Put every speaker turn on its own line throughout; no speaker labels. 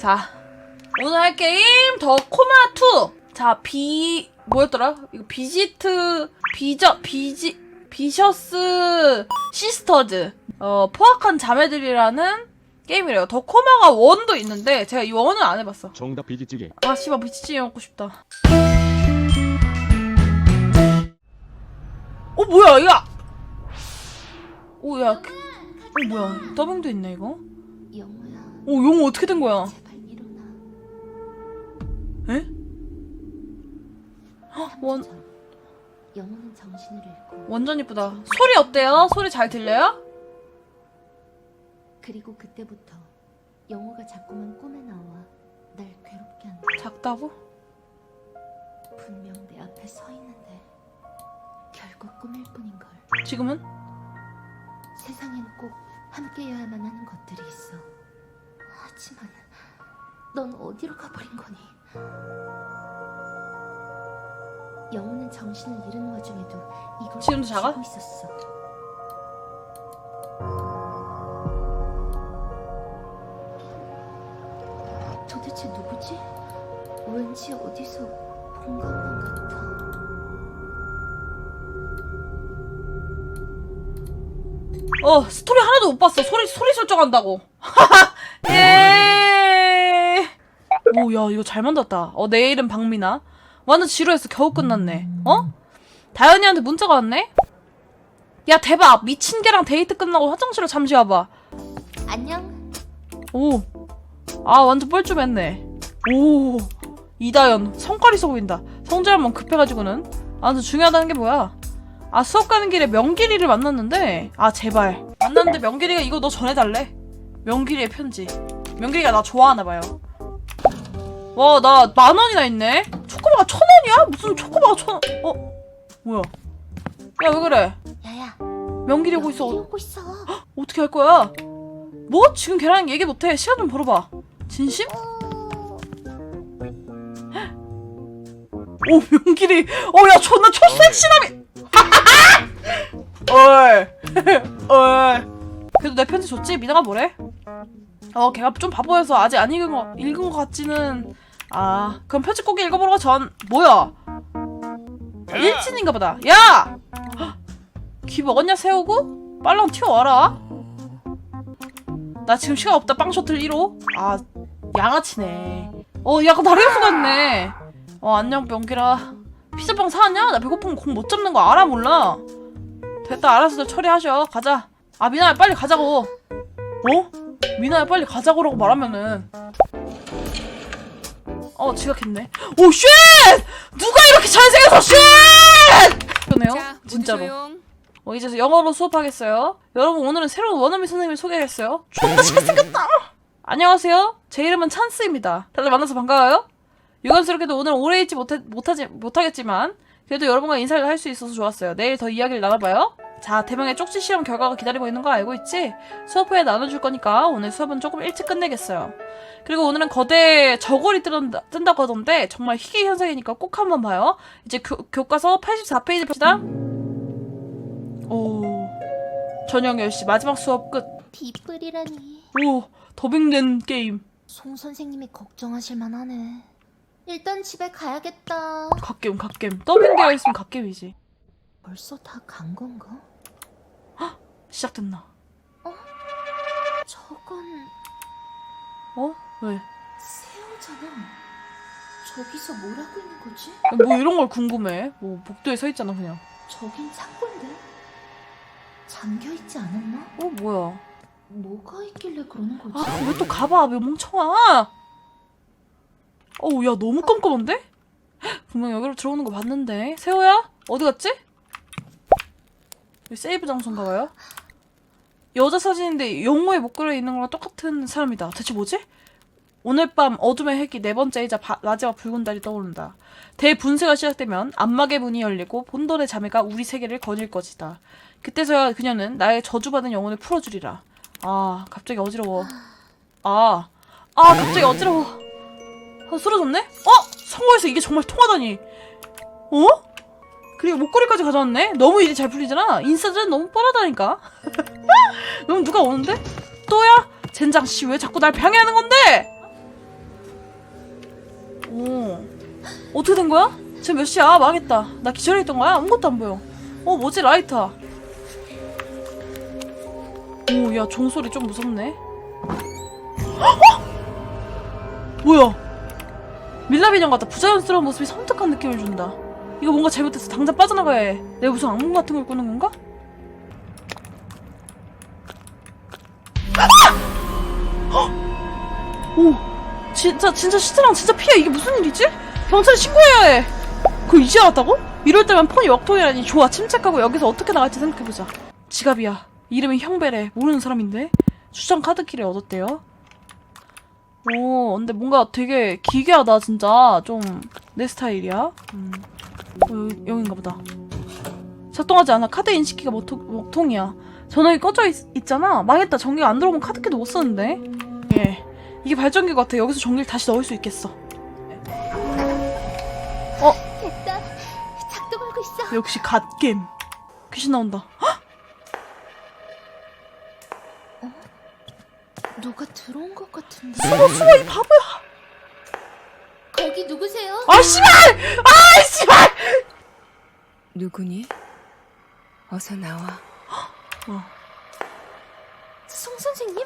자, 오늘 할 게임 더 코마 2. 자, 비 뭐였더라? 이거 비지트 비저 비지 비셔스 시스터즈. 어, 포악한 자매들이라는 게임이래요. 더 코마가 원도 있는데 제가 이 원은 안 해봤어.
정답 비지찌개
아, 씨발 비치찌개 먹고 싶다. 어, 뭐야, 이거. 오, 야. 그- 어, 뭐야. 더빙도 있네, 이거.
영호야,
오, 용어 어떻게 된 거야? 원,
전 영호는 정신을 잃고
완전 이쁘다. 소리 어때요? 소리 잘 들려요?
그리고 그때부터 영호가 자꾸만 꿈에 나와 날 괴롭게 한다.
작다고?
분명 내 앞에 서 있는데 결국 꿈일 뿐인 걸.
지금은?
세상엔 꼭 함께여야만 하는 것들이 있어. 하지만 넌 어디로 가버린 거니? 영호는 정신을 잃은 와중에도 이걸
지금도 작아?
있었어. 도대체 누구지? 왠지 어디서 본 것만 같아.
어, 스토리 하나도 못 봤어. 소리, 소리 설정한다고. 예. 오, 야, 이거 잘 만들었다. 어, 내 이름 박미나. 완전 지루해서 겨우 끝났네. 어? 다현이한테 문자가 왔네? 야, 대박. 미친 개랑 데이트 끝나고 화장실로 잠시 와봐.
안녕.
오. 아, 완전 뻘쭘했네. 오. 이다연. 성깔 있어 보인다. 성질 한번 급해가지고는. 아, 근데 중요하다는 게 뭐야? 아, 수업 가는 길에 명길이를 만났는데. 아, 제발. 만났는데 명길이가 이거 너 전해달래. 명길이의 편지. 명길이가 나 좋아하나 봐요. 와, 나 만 원이나 있네? 초코바가 천 원이야? 무슨 초코바가 천 원. 어? 뭐야? 야, 왜 그래?
야야.
명길이 오고 있어.
여기 오고 있어.
어떻게 할 거야? 뭐? 지금 걔랑 얘기 못해. 시간 좀 벌어봐. 진심? 오 명길이 어 야 존나 초섹시남이 어이 어이 그래도 내 편지 줬지? 미나가 뭐래? 어 걔가 좀 바보여서 아직 안 읽은 거 읽은 거 같지는 아 그럼 편지 꼭 읽어보러 가전 뭐야? 일진인가 보다. 야! 귀 먹었냐 세우고? 빨랑 튀어와라. 나 지금 시간 없다 빵 셔틀 1호 아 양아치네. 어 약간 다른 수가 있네. 어 안녕 명기라. 피자빵 사왔냐? 나 배고프면 공 못 잡는 거 알아 몰라. 됐다 알아서들 처리하셔. 가자. 아 미나야 빨리 가자고. 어? 미나야 빨리 가자고라고 말하면은 어 지각했네 오 쉣 누가 이렇게 잘생겨서 쉣 그러네요 진짜로. 어, 이제 영어로 수업하겠어요. 여러분, 오늘은 새로운 원어민 선생님을 소개하겠어요. 존나 잘생겼다! 안녕하세요. 제 이름은 찬스입니다. 다들 만나서 반가워요? 유감스럽게도 오늘 오래 있지 못해, 못하지, 못하겠지만, 그래도 여러분과 인사를 할 수 있어서 좋았어요. 내일 더 이야기를 나눠봐요. 자, 대망의 쪽지 시험 결과가 기다리고 있는 거 알고 있지? 수업 후에 나눠줄 거니까 오늘 수업은 조금 일찍 끝내겠어요. 그리고 오늘은 거대 저골이 뜬다, 뜬다고 하던데, 정말 희귀 현상이니까 꼭 한번 봐요. 이제 교, 교과서 84페이지 봅시다. 오. 저녁 10시 마지막 수업 끝.
비뿔이라니.
오. 더빙된 게임.
송 선생님이 걱정하실 만하네. 일단 집에 가야겠다.
갓겜 갓겜. 더빙되어 있으면 갓겜이지.
벌써 다 간 건가?
시작됐나?
저건
어? 왜?
새우잖아. 저기서 뭘 하고 있는 거지?
뭐 이런 걸 궁금해. 뭐 복도에 서 있잖아 그냥.
저긴 창고인데? 잠겨 있지 않았나?
어 뭐야?
뭐가 있길래 그러는 거지?
아 왜 또 가봐 왜 멍청아? 어우 야 너무 깜깜한데? 분명 여기로 들어오는 거 봤는데. 세호야? 어디 갔지? 여기 세이브 장소인가 봐요? 여자 사진인데 영호의 목걸이에 있는 거랑 똑같은 사람이다. 대체 뭐지? 오늘 밤 어둠의 핵이 네 번째이자 바- 마지막 붉은 달이 떠오른다. 대분쇄가 시작되면 안막의 문이 열리고 본돈의 자매가 우리 세계를 거닐 것이다. 그때서야 그녀는 나의 저주받은 영혼을 풀어주리라. 아, 갑자기 어지러워. 아, 아, 갑자기 어지러워. 아, 쓰러졌네? 어? 성공해서 이게 정말 통하다니. 어? 그리고 목걸이까지 가져왔네? 너무 일이 잘 풀리잖아? 인싸전 너무 뻔하다니까? 너무 누가 오는데? 또야? 젠장 씨 왜 자꾸 날 방해하는 건데? 오 어떻게 된 거야? 지금 몇 시야? 망했다. 나 기절했던 거야? 아무것도 안 보여. 어 뭐지 라이터. 오야 종소리 좀 무섭네. 어? 뭐야? 밀랍 인형 같다. 부자연스러운 모습이 섬뜩한 느낌을 준다. 이거 뭔가 잘못됐어. 당장 빠져나가야 해. 내가 무슨 악몽 같은 걸 꾸는 건가? 오, 진짜 진짜 시트랑 진짜 피해. 이게 무슨 일이지? 경찰에 신고해야 해. 그거 이제 알았다고? 이럴 때면 폰이 왁통이라니 좋아 침착하고 여기서 어떻게 나갈지 생각해보자 지갑이야 이름이 형배래 모르는 사람인데 추천 카드키를 얻었대요 오 근데 뭔가 되게 기괴하다 진짜 좀 내 스타일이야 음. 어, 여기, 여긴가 보다. 작동하지 않아. 카드 인식키가 먹통, 먹통 이야. 전원이 꺼져 있, 잖아. 망했다. 전기가 안 들어오면 카드키도 못 쓰는데. 예. 이게 발전기 같아. 여기서 전기를 다시 넣을 수 있겠어.
됐다. 작동하고 있어.
역시 갓겜 귀신 나온다.
누가 들어온 것 같은데.
숨어 숨어 이 바보야
거기 누구세요?
아 씨발 아 씨발
누구니? 어서 나와.
어.
송 선생님?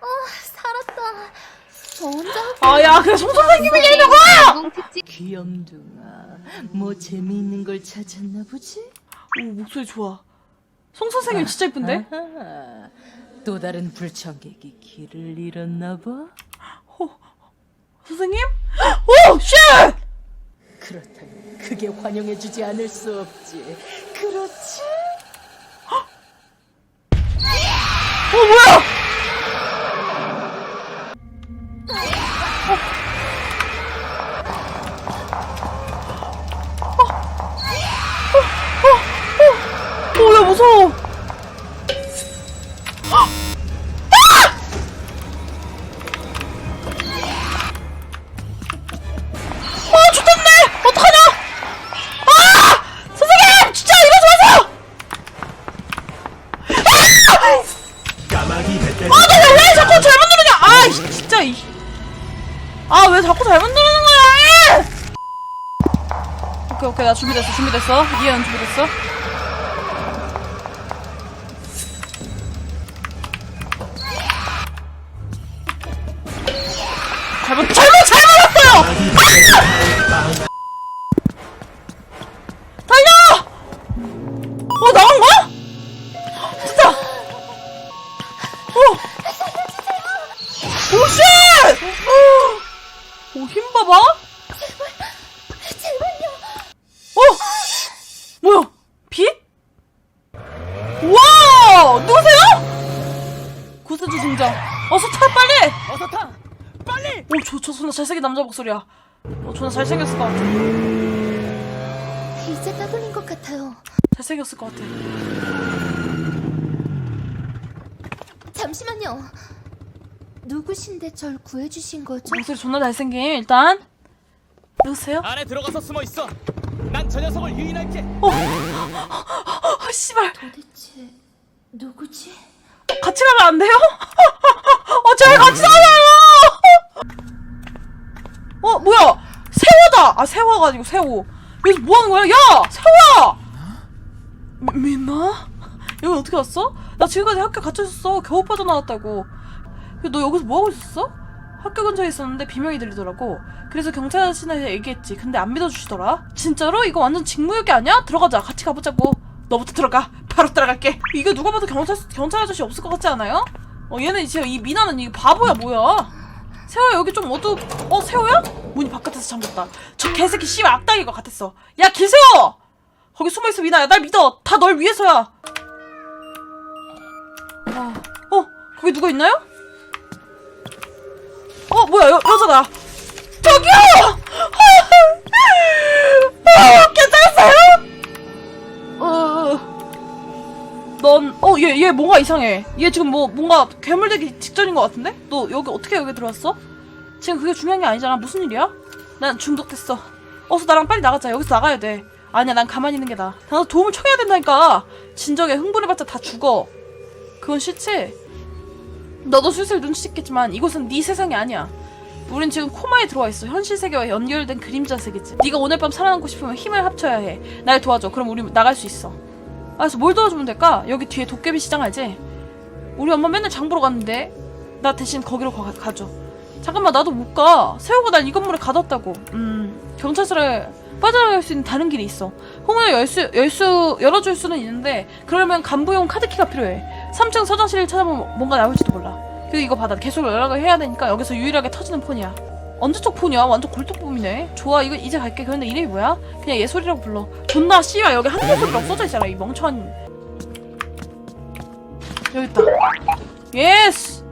아 살았다. 저 혼자
아야 그래 송 선생님이
귀염둥아, 뭐 재미있는 걸 찾았나 보지?
오 목소리 좋아 송 선생님 진짜 이쁜데
아하, 또 다른 불청객이 길을 잃었나 봐?
선생님 오 쉣
그렇다면 그게 환영해주지 않을 수 없지. 그렇지?
어 뭐야 어야 무서워 오케이, 오케이, 나 준비됐어, 준비됐어. 이해는 준비됐어. 등장. 어서 타, 빨리!
어서 타 빨리
오, 저, 저 존나 잘생긴 남자 목소리야. 어, 존나 잘생겼을 것 같아.
이제 따돌린 것 같아요.
잘생겼을 것 같아.
잠시만요. 누구신데 절 구해주신 거죠?
목소리 존나 잘생긴, 일단. 누구세요?
안에 들어가서 숨어 있어 난 저 녀석을 유인할게
어, 어, 씨발.
도대체 누구지?
같이 가면 안 돼요? 어, 제발 같이 가자요! 어, 뭐야? 세호다! 아, 세호가 아니고 세호. 여기서 뭐 하는 거야? 야! 세호야! 미, 민나? 여기 어떻게 왔어? 나 지금까지 학교 갇혀 있었어. 겨우 빠져나왔다고. 너 여기서 뭐 하고 있었어? 학교 근처에 있었는데 비명이 들리더라고. 그래서 경찰 아저씨한테 얘기했지. 근데 안 믿어주시더라. 진짜로? 이거 완전 직무유기 아니야? 들어가자. 같이 가보자고. 너부터 들어가. 바로 들어갈게. 이거 누가 봐도 경찰, 경찰 아저씨 없을 것 같지 않아요? 어, 얘는 지금 이 미나는 이 바보야, 뭐야. 세호야, 여기 좀 어두, 어, 세호야? 문이 바깥에서 잠겼다. 저 개새끼 씨발 악당일 것 같았어. 야, 길세호! 거기 숨어있어, 미나야. 날 믿어. 다 널 위해서야. 어, 어, 거기 누가 있나요? 어, 뭐야, 여, 여자다. 저기요! 넌, 어, 얘, 얘 뭔가 이상해. 얘 지금 뭐, 뭔가 괴물 되기 직전인 것 같은데? 너 여기 어떻게 여기 들어왔어? 지금 그게 중요한 게 아니잖아. 무슨 일이야? 난 중독됐어. 어서 나랑 빨리 나가자. 여기서 나가야 돼. 아니야, 난 가만히 있는 게 나아. 나도 도움을 청해야 된다니까. 진정해. 흥분해봤자 다 죽어. 그건 싫지? 너도 슬슬 눈치챘겠지만 이곳은 네 세상이 아니야. 우린 지금 코마에 들어와 있어. 현실 세계와 연결된 그림자 세계지. 네가 오늘 밤 살아남고 싶으면 힘을 합쳐야 해. 날 도와줘. 그럼 우리 나갈 수 있어. 아, 그래서 뭘 도와주면 될까? 여기 뒤에 도깨비 시장 알지? 우리 엄마 맨날 장 보러 갔는데 나 대신 거기로 가, 가줘. 잠깐만 나도 못 가. 세호가 날 이 건물에 가뒀다고. 음 경찰서에 빠져나갈 수 있는 다른 길이 있어. 후문을 열수 열수 열어줄 수는 있는데 그러려면 간부용 카드키가 필요해. 3층 서장실을 찾아보면 뭔가 나올지도 몰라. 그리고 이거 받아. 계속 연락을 해야 되니까 여기서 유일하게 터지는 폰이야. 언제적 폰이야? 완전 골동품이네. 좋아, 이거 이제 갈게. 그런데 이름이 뭐야? 그냥 예솔이라고 불러. 존나 씨발 여기 소리라고 써져 있잖아. 이 멍청한. 여기 있다. 예스.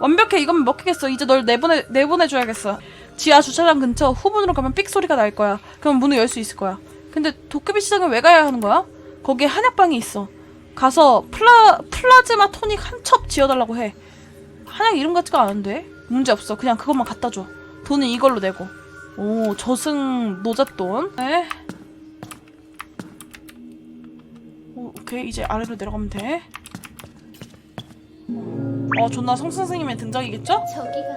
완벽해. 이건 먹히겠어. 이제 널 내보내 내보내줘야겠어. 지하 주차장 근처 후문으로 가면 삑 소리가 날 거야. 그럼 문을 열 수 있을 거야. 근데 도깨비 시장을 왜 가야 하는 거야? 거기에 한약방이 있어. 가서 플라 플라즈마 토닉 한 첩 지어달라고 해. 한약 이름 같지가 않은데 문제 없어. 그냥 그것만 갖다 줘. 돈은 이걸로 내고. 오 저승 노잣돈. 네. 오, 오케이 이제 아래로 내려가면 돼. 어 존나 성 선생님의 등장이겠죠?
저기가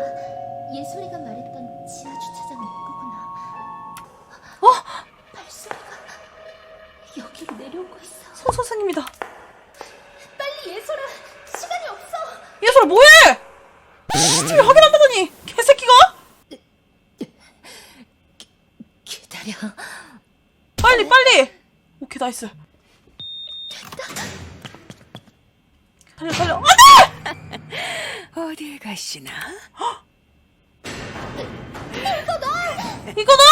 예솔이가 말했던 지하 주차장 입구구나.
어?
발소리가 여기로 내려오고 있어.
성 선생님이다.
빨리 예솔아, 시간이 없어.
예솔아 뭐해? CCTV 확인한다더니 개새끼가?
기다려.
빨리 빨리. 오케이 나이스. 달려 달려.
어딜 가시나?
이거다!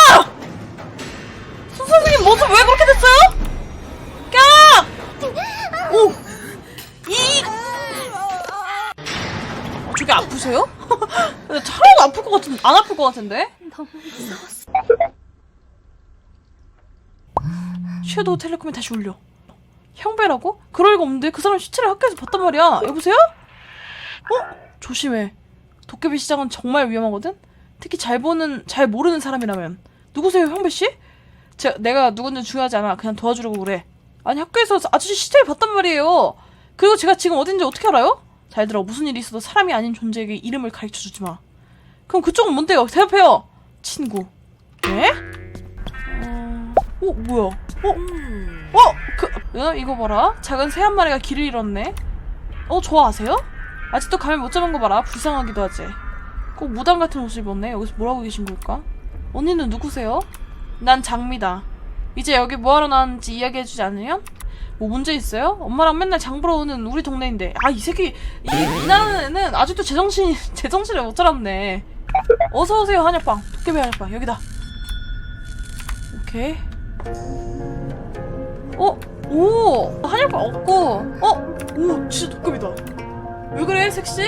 손 선생님 모습 왜 그렇게 됐어요? 까! 오! 이! 어, 저게 아프세요? 차라리 아플 것 같은, 안 아플 것 같은데?
너무 무서웠어.
섀도우 텔레콤에 다시 올려. 형배라고? 그럴 리가 없는데 그 사람 시체를 학교에서 봤단 말이야. 여보세요? 어? 조심해. 도깨비 시장은 정말 위험하거든. 특히 잘 보는 잘 모르는 사람이라면. 누구세요, 형배 씨? 제, 내가 누군지 중요하지 않아. 그냥 도와주려고 그래. 아니 학교에서 아저씨 시체를 봤단 말이에요. 그리고 제가 지금 어딘지 어떻게 알아요? 잘 들어. 무슨 일이 있어도 사람이 아닌 존재에게 이름을 가르쳐 주지 마. 그럼 그쪽은 뭔데요? 대답해요. 친구. 네? 어... 어 뭐야? 어? 어? 그, 어? 이거 봐라. 작은 새 한 마리가 길을 잃었네. 어, 좋아하세요? 아직도 감을 못 잡은 거 봐라. 불쌍하기도 하지. 꼭 무당 같은 옷을 입었네. 여기서 뭐라고 계신 걸까? 언니는 누구세요? 난 장미다. 이제 여기 뭐하러 나왔는지 이야기해주지 않으면? 뭐 문제 있어요? 엄마랑 맨날 장 보러 오는 우리 동네인데. 아, 이 새끼, 이, 이 나라는 아직도 제정신이, 제정신을 못 차렸네. 어서 오세요, 한약방. 도깨비 한약방. 여기다. 오케이. 어? 오! 한약방 없고 어? 오 진짜 도깨비다 왜 그래 섹시?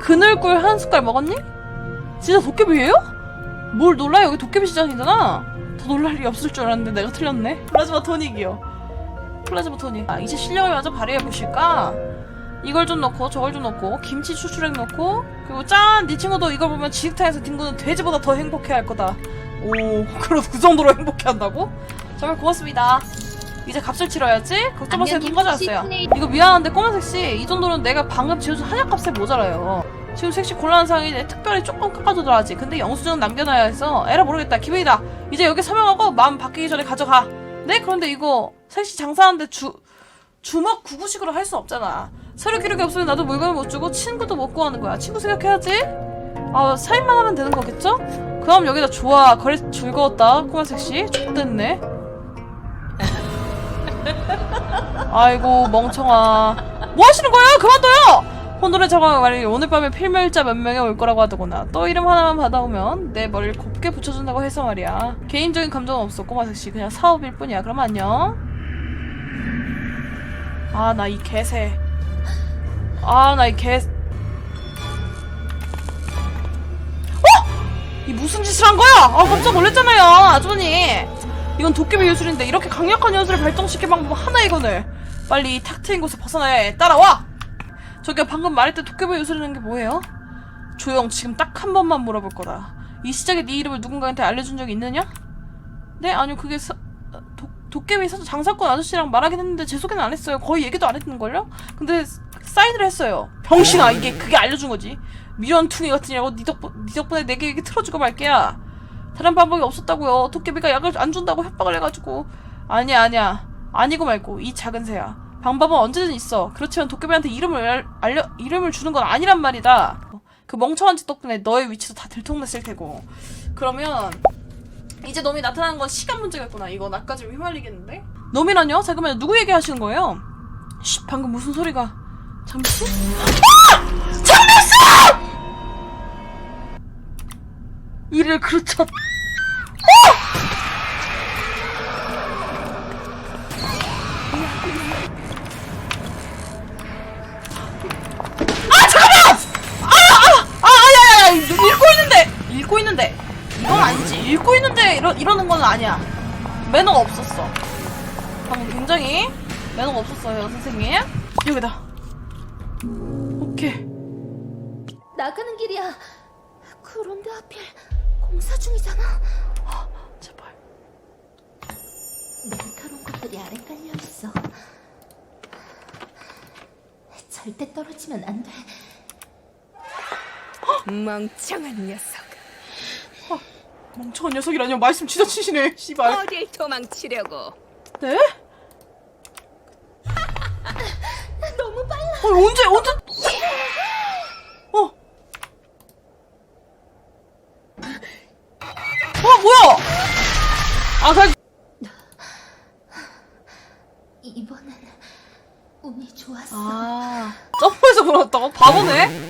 그늘꿀 한 숟갈 먹었니? 진짜 도깨비예요? 뭘 놀라 여기 도깨비 시장이잖아 더 놀랄 일이 없을 줄 알았는데 내가 틀렸네 플라즈마 토닉이요 플라즈마 토닉 아 이제 실력을 마저 발휘해보실까? 이걸 좀 넣고 저걸 좀 넣고 김치 추출액 넣고 그리고 짠! 네 친구도 이걸 보면 지식타에서 딩구는 돼지보다 더 행복해할 거다 오 그럼 그 정도로 행복해한다고? 정말 고맙습니다 이제 값을 치러야지. 걱정 마세요. 돈 가져왔어요. 이거 미안한데 꼬마색 씨, 이 정도는 내가 방금 지어준 한약값에 모자라요. 지금 색시 곤란한 상황인데 특별히 조금 깎아주더라 하지. 근데 영수증은 남겨놔야 해서 에라 모르겠다. 기분이다. 이제 여기 서명하고 마음 바뀌기 전에 가져가. 네? 그런데 이거 색시 장사하는데 주 주먹 구구식으로 할 수 없잖아. 서류 기록이 없으면 나도 물건을 못 주고 친구도 못 구하는 거야. 친구 생각해야지. 아 사인만 하면 되는 거겠죠? 그럼 여기다 좋아. 거래 즐거웠다. 꼬마색 씨. 좋댔네. 아이고 멍청아. 뭐 하시는 거예요? 그만둬요! 혼돈의 정황 말이 오늘 밤에 필멸자 몇 명이 올 거라고 하더구나. 또 이름 하나만 받아오면 내 머리를 곱게 붙여준다고 해서 말이야. 개인적인 감정은 없어 꼬마색씨. 그냥 사업일 뿐이야. 그럼 안녕. 아 나 이 개새. 아 나 이 개... 어? 이 무슨 짓을 한 거야? 아 깜짝 놀랐잖아요 아주머니 이건 도깨비 요술인데 이렇게 강력한 요술을 발동시킬 방법 하나 이거늘 빨리 이탁 트인 곳에 벗어나야 해 따라와 저기요 방금 말했던 도깨비 요술이라는 게 뭐예요? 조용 지금 딱 한 번만 물어볼 거다 이 시작에 네 이름을 누군가한테 알려준 적이 있느냐? 네 아니요 그게 서, 도, 도깨비 사- 장사꾼 아저씨랑 말하긴 했는데 제 소개는 안 했어요 거의 얘기도 안 했는걸요? 근데 사인을 했어요. 병신아 이게 그게 알려준 거지. 미련퉁이 같으냐고 니 덕분 니 덕분에 내게 얘기 틀어주고 말게야. 다른 방법이 없었다고요. 도깨비가 약을 안 준다고 협박을 해가지고 아니야 아니야 아니고 말고 이 작은 새야. 방법은 언제든 있어. 그렇지만 도깨비한테 이름을 알- 알려 이름을 주는 건 아니란 말이다. 그 멍청한 짓 덕분에 너의 위치도 다 들통났을 테고. 그러면 이제 놈이 나타나는 건 시간 문제겠구나. 이거 나까지 휘말리겠는데? 놈이라뇨? 잠깐만 누구 얘기하시는 거예요? 쉿 방금 무슨 소리가? 잠시? 이를 아야야야 읽고 있는데 읽고 있는데. 이건 아니지. 읽고 있는데 이러, 이러는 건 아니야. 매너가 없었어. 방금 굉장히 매너가 없었어요 선생님. 여기다. 오케이.
나가는 길이야. 그런데 하필 공사 중이잖아.
제발
날카로운 것들이 아래 깔려 있어. 절대 떨어지면 안 돼.
멍청한 녀석.
멍청한 녀석이라뇨 말씀 진짜 치시네 씨발
어딜 도망치려고?
네?
너무 빨라.
어, 언제 언제 어 어, 뭐야? 아, 그냥
이번엔 운이 좋았어.
아, 점프해서 물었다고? 바보네?